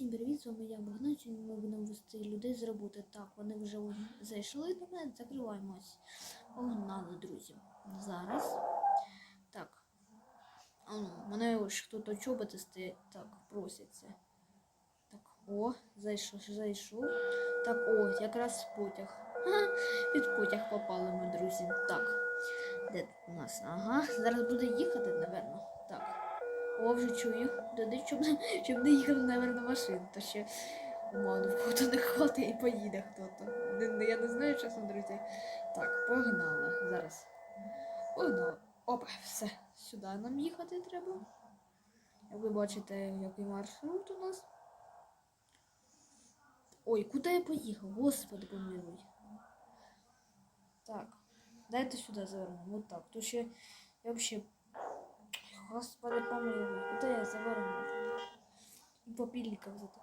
Всім привіт, з вами я Богдан. Сьогодні ми будемо вести людей з роботи. Так, вони вже зайшли до мене, закриваємось. Погнали, друзі. Зараз. Так. А ну, мене ось хтось чоботи стоять. Так, просяться. Так, о, зайшов, зайшов. Так, о, якраз потяг. Ха, під потяг попали ми, друзі. Так. Де у нас? Ага, зараз буде їхати, напевно. Так. О, вже чую. Туди, щоб, щоб не їхали, наверное, машин, то ще умовно в кого-то не хватить і поїде хто-то. Я не знаю, чесно, друзі. Так, погнали. Зараз. Погнали. Опа, все. Сюди нам їхати треба. Як ви бачите, який маршрут у нас. Ой, куди я поїхав? Господи помилуй. Так. Дайте сюди завернемо. Вот так. То ще я взагалі Господи, помилуй, куди я завернув? І попільників зато.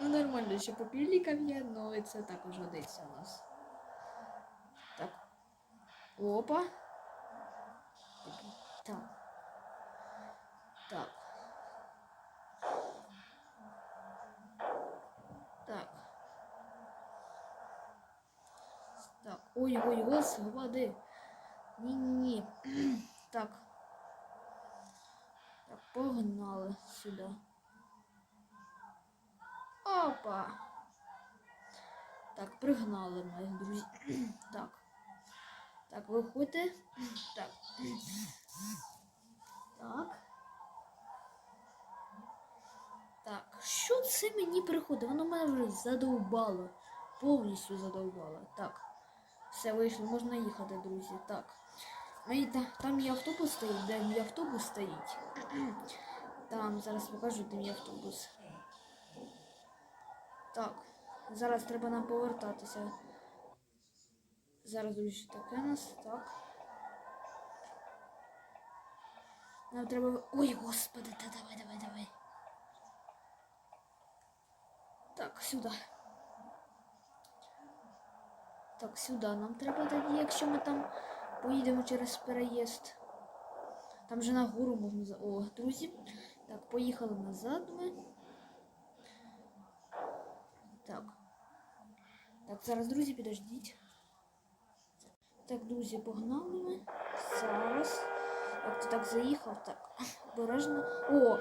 ну нормально, що попільників є, але це також годиться у нас. Так. Опа. Так. Так. Так. Так. Ой-ой, господи. Ні-ні-ні. Так. Так, погнали сюди. Опа. Так, пригнали мої друзі. Так. Так, виходьте. Так. Так. Так, що це мені приходить? Воно мене вже задовбало. Повністю задовбало. Так. Все вийшло, можна їхати, друзі. Так. Мій, та, там мій автобус стоїть, де мій автобус стоїть. Там, зараз покажу, де мій автобус. Так, зараз треба нам повертатися. Зараз друзі, таке нас, так. Нам треба. Ой, господи, та давай, давай, давай. Так, сюди. Так, сюди нам треба якщо ми там поїдемо через переїзд. Там же на гору можна за. О, друзі. Так, поїхали назад ми. Так. Так, зараз, друзі, підождіть. Так, друзі, погнали ми. Зараз. Як ти так заїхав, так. Обережно. О!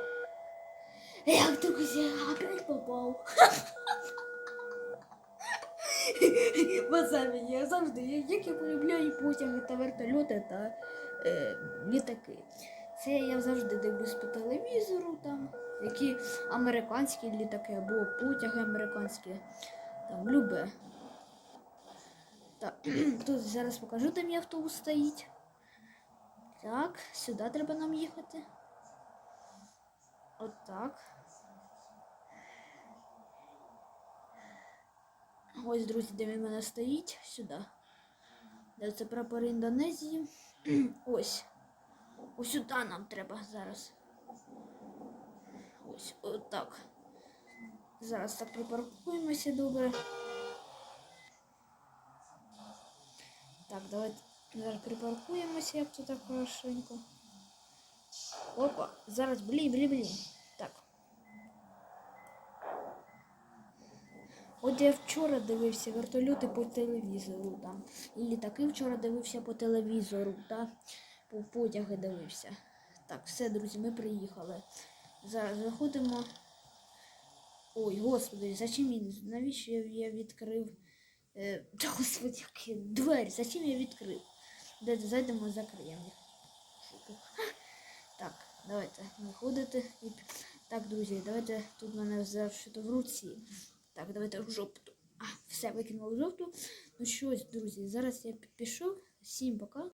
Як друзі, опять попав. Бо самі я завжди, як я полюбляю потяги та вертольоти та е, літаки. Це я завжди дивлюсь по телевізору, там, які американські літаки або потяги американські. Там любе. Так, тут зараз покажу, де мій автобус стоїть. Так, сюди треба нам їхати. Отак. Ось, друзі, де він в мене стоїть. Сюди. Де це прапор Індонезії. Ось. Ось сюди нам треба зараз. Ось отак. Зараз так припаркуємося добре. Так, давайте зараз припаркуємося, як тут так хорошенько. Опа, зараз блін, блін, блін. Так. От я вчора дивився вертольоти по телевізору там. І літаки вчора дивився по телевізору, та по потяги дивився. Так, все, друзі, ми приїхали. Зараз заходимо. Ой, господи, зачем він? Навіщо я, відкрив? Е, господи, які двері, зачем я відкрив? Де зайдемо, закриємо. Так, давайте виходити. Так, друзі, давайте тут мене взяв що-то в руці. Так, давайте в жовту. А, все, викинули в жовту. Ну що друзі, зараз я пішов. Всім пока.